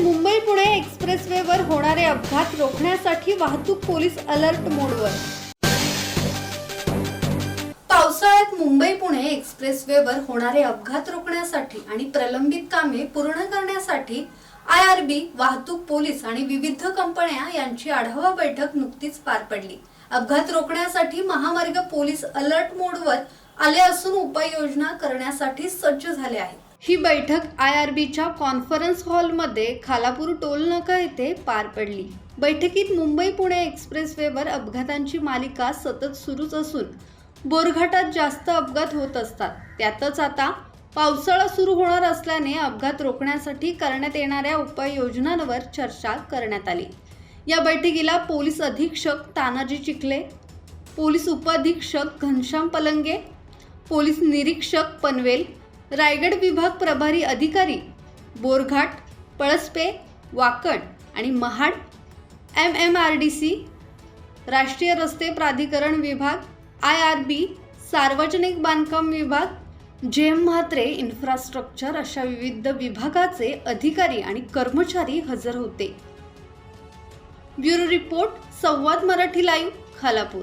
मुंबई पुणे एक्सप्रेसवेवर होणारे अपघात रोखण्यासाठी वाहतूक पोलीस अलर्ट मोडवर. पावसाळ्यात मुंबई पुणे एक्सप्रेसवेवर होणारे अपघात रोखण्यासाठी आणि प्रलंबित कामे पूर्ण करण्यासाठी आय आर बी वाहतूक पोलीस आणि विविध कंपन्या यांची आढावा बैठक नुकतीच पार पडली. अपघात रोखण्यासाठी महामार्ग पोलीस अलर्ट मोडवर आले असून उपाययोजना करण्यासाठी सज्ज झाले आहेत. ही बैठक आय आर बीच्या कॉन्फरन्स हॉलमध्ये खालापूर टोल नाका येथे पार पडली. बैठकीत मुंबई पुणे एक्सप्रेसवेवर अपघातांची मालिका सतत सुरूच असून बोरघाटात जास्त अपघात होत असतात. त्यातच आता पावसाळा सुरू होणार असल्याने अपघात रोखण्यासाठी करण्यात येणाऱ्या उपाययोजनांवर चर्चा करण्यात आली. या बैठकीला पोलीस अधीक्षक तानाजी चिखले पोलीस उपअधीक्षक घनश्याम पलंगे पोलीस निरीक्षक पनवेल रायगड विभाग प्रभारी अधिकारी बोरघाट पळसपे वाकड आणि Mahad M M R D C राष्ट्रीय रस्ते प्राधिकरण विभाग आय आर बी सार्वजनिक बांधकाम विभाग जेम म्हात्रे इन्फ्रास्ट्रक्चर अशा विविध विभागाचे अधिकारी आणि कर्मचारी हजर होते. Bureau report Samvad Marathi live Khalapur.